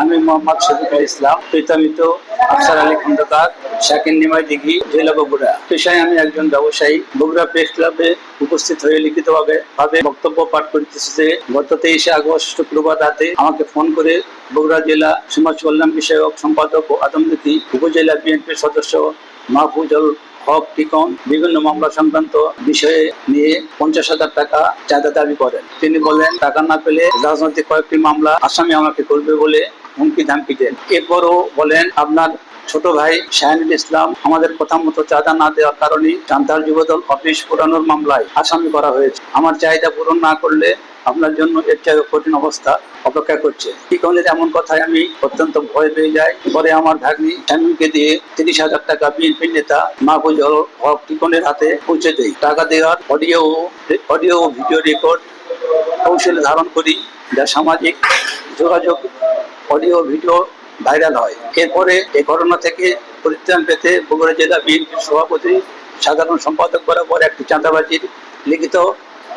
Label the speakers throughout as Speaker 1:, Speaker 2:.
Speaker 1: আমি মোহাম্মদ শফিকুল ইসলাম প্রীতামিত আফসার আলী খন্দকার, শাকিন নিমাই দিঘি, জেলা বগুড়া। পেশায় আমি একজন ব্যবসায়ী। বগুড়া প্রেস ক্লাবে উপস্থিত হয়ে লিখিতভাবে ভাবে বক্তব্য পাঠ করতেছি যে, গত তেইশে আগস্ট শুক্রবার রাতে আমাকে ফোন করে বগুড়া জেলা সমাজ কল্যাণ বিষয়ক সম্পাদক ও আদমদিঘি উপজেলা বিএনপির সদস্য মাহফুজুল হক টিকন বিভিন্ন মামলা সংক্রান্ত বিষয়ে নিয়ে পঞ্চাশ হাজার টাকা চাঁদা দাবি করেন। তিনি বলেন, টাকা না পেলে রাজনৈতিক কয়েকটি মামলা আসামি আমাকে করবে বলে হুমকি ধামকি দেন। এরপরও বলেন, আপনার ছোট ভাই শাহিনুল ইসলাম আমাদের কথা মতো চাঁদা না দেওয়ার কারণে চান্তার যুবদল অফিস পুরানোর মামলায় আসামি করা হয়েছে। আমার চাহিদা পূরণ না করলে আপনার জন্য এর চেয়ে কঠিন অবস্থা অপেক্ষা করছে। টিকনের এমন কথায় আমি অত্যন্ত ভয় পেয়ে যাই। পরে আমার ভাগ্নি শামিমকে দিয়ে তিরিশ হাজার টাকা বিএনপি নেতা মাহবুজুল হক টিকনের হাতে পৌঁছে দেই। টাকা দেওয়ার অডিও অডিও ভিডিও রেকর্ড কৌশলে ধারণ করি যা সামাজিক যোগাযোগ অডিও, ভিডিও ভাইরাল হয়। এরপরে এ ঘটনা থেকে পরিত্রাণ পেতে বগুড়া জেলা বিএনপির সভাপতি, সাধারণ সম্পাদক বরাবর একটি চাঁদাবাজির লিখিত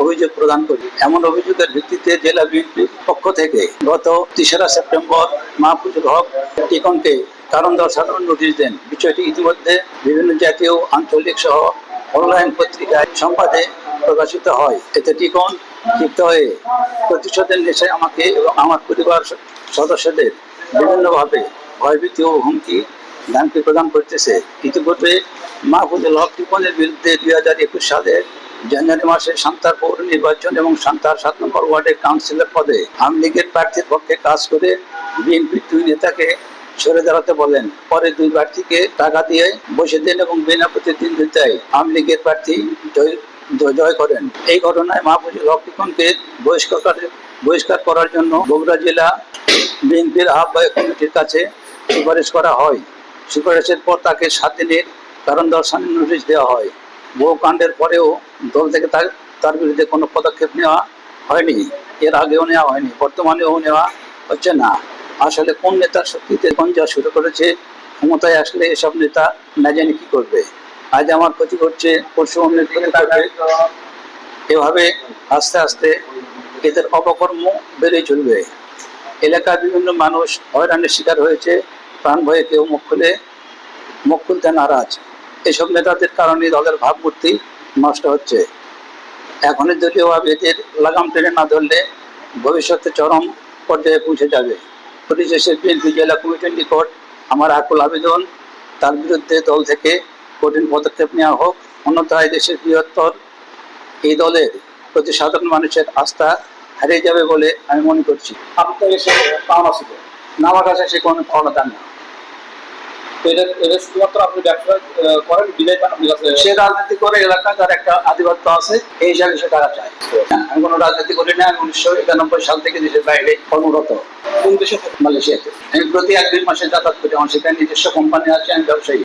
Speaker 1: অভিযোগ প্রদান করি। এমন অভিযোগের ভিত্তিতে জেলা বিএনপির পক্ষ থেকে গত তেসরা সেপ্টেম্বর মাহফুজুল হক টিকনকে কারণ দর্শানোর নোটিশ দেন। বিষয়টি ইতিমধ্যে বিভিন্ন জাতীয়, আঞ্চলিক সহ অনলাইন পত্রিকায় সংবাদে প্রকাশিত হয়। এতে টিকন ক্ষিপ্ত হয়ে প্রতিশোধের নেশায় আমাকে এবং আমার পরিবার সদস্যদের বিভিন্নভাবে ভয়ভীতি ও হুমকি ধামকি প্রদান করতেছে। ইতিপূর্বে মাহফুজুল হক টিপনের বিরুদ্ধে দুই হাজার একুশ সালের জানুয়ারি মাসে সান্তার পৌর নির্বাচন এবং সান্তার সাত নম্বর ওয়ার্ডের কাউন্সিলর পদে আওয়ামী লীগের প্রার্থীর পক্ষে কাজ করে বিএনপির দুই নেতাকে সরে দাঁড়াতে বলেন। পরে দুই প্রার্থীকে টাকা দিয়ে বসে দেন এবং বিনা প্রতিদ্বন্দ্বিতায় আওয়ামী লীগের প্রার্থী জয় করেন। এই ঘটনায় মাহফুজুল হক টিপনকে বহিষ্কার বহিষ্কার করার জন্য বগুড়া জেলা বিএনপির আহ্বায়ক কমিটির কাছে সুপারিশ করা হয়। সুপারিশের পর তাকে সাত দিনের কারণ দর্শানোর নোটিশ দেওয়া হয়। বহু কাণ্ডের পরেও দল থেকে তার তার বিরুদ্ধে কোনো পদক্ষেপ নেওয়া হয়নি। এর আগেও নেওয়া হয়নি, বর্তমানেও নেওয়া হচ্ছে না। আসলে কোন নেতার শক্তিতে গঞ্জা শুরু করেছে, ক্ষমতায় আসলে এসব নেতা না জানি কি করবে। আজ আমার ক্ষতি করছে, পরশু অন্যের ক্ষতি করবে এভাবে আস্তে আস্তে এদের অপকর্ম বেড়ে চলবে। এলাকার বিভিন্ন মানুষ হয়রানির শিকার হয়েছে, প্রাণ ভয়ে কেউ মুখ খুলে, মুখ খুলতে নারাজ। এসব নেতাদের কারণে দলের ভাবমূর্তি নষ্ট হচ্ছে। এখনই দলীয় ভাবে এদের লাগাম টেনে না ধরলে ভবিষ্যতে চরম পর্যায়ে পৌঁছে যাবে। পরিশেষে বিএনপি জেলা কমিটির নিকট আমার আকুল আবেদন, তার বিরুদ্ধে দল থেকে কঠিন পদক্ষেপ নেওয়া হোক অন্যথায় দেশের বৃহত্তর এই দলের প্রতি সাধারণ মানুষের আস্থা হারিয়ে যাবে বলে আমি মনে করছি।
Speaker 2: আপনার এসে পাওনা ছিল
Speaker 1: না আমার কাছে সে কোনো পাওনা দান না
Speaker 2: এটা এটা শুধুমাত্র আপনি ব্যবসা করেন বিদায় পান কাছে?
Speaker 1: সে রাজনীতি করে তার একটা আধিপত্য আছে এই হিসাবে সে টাকা চায়। আমি কোনো রাজনীতি করি না আমি উনিশশো একানব্বই সাল থেকে দেশের বাইরে কর্মরত।
Speaker 2: কোন দেশে
Speaker 1: মালয়েশিয়াতে। আমি প্রতি এক দুই মাসে যাতায়াত করি। আমার সেখানে নিজস্ব কোম্পানি আছে আমি ব্যবসায়ী।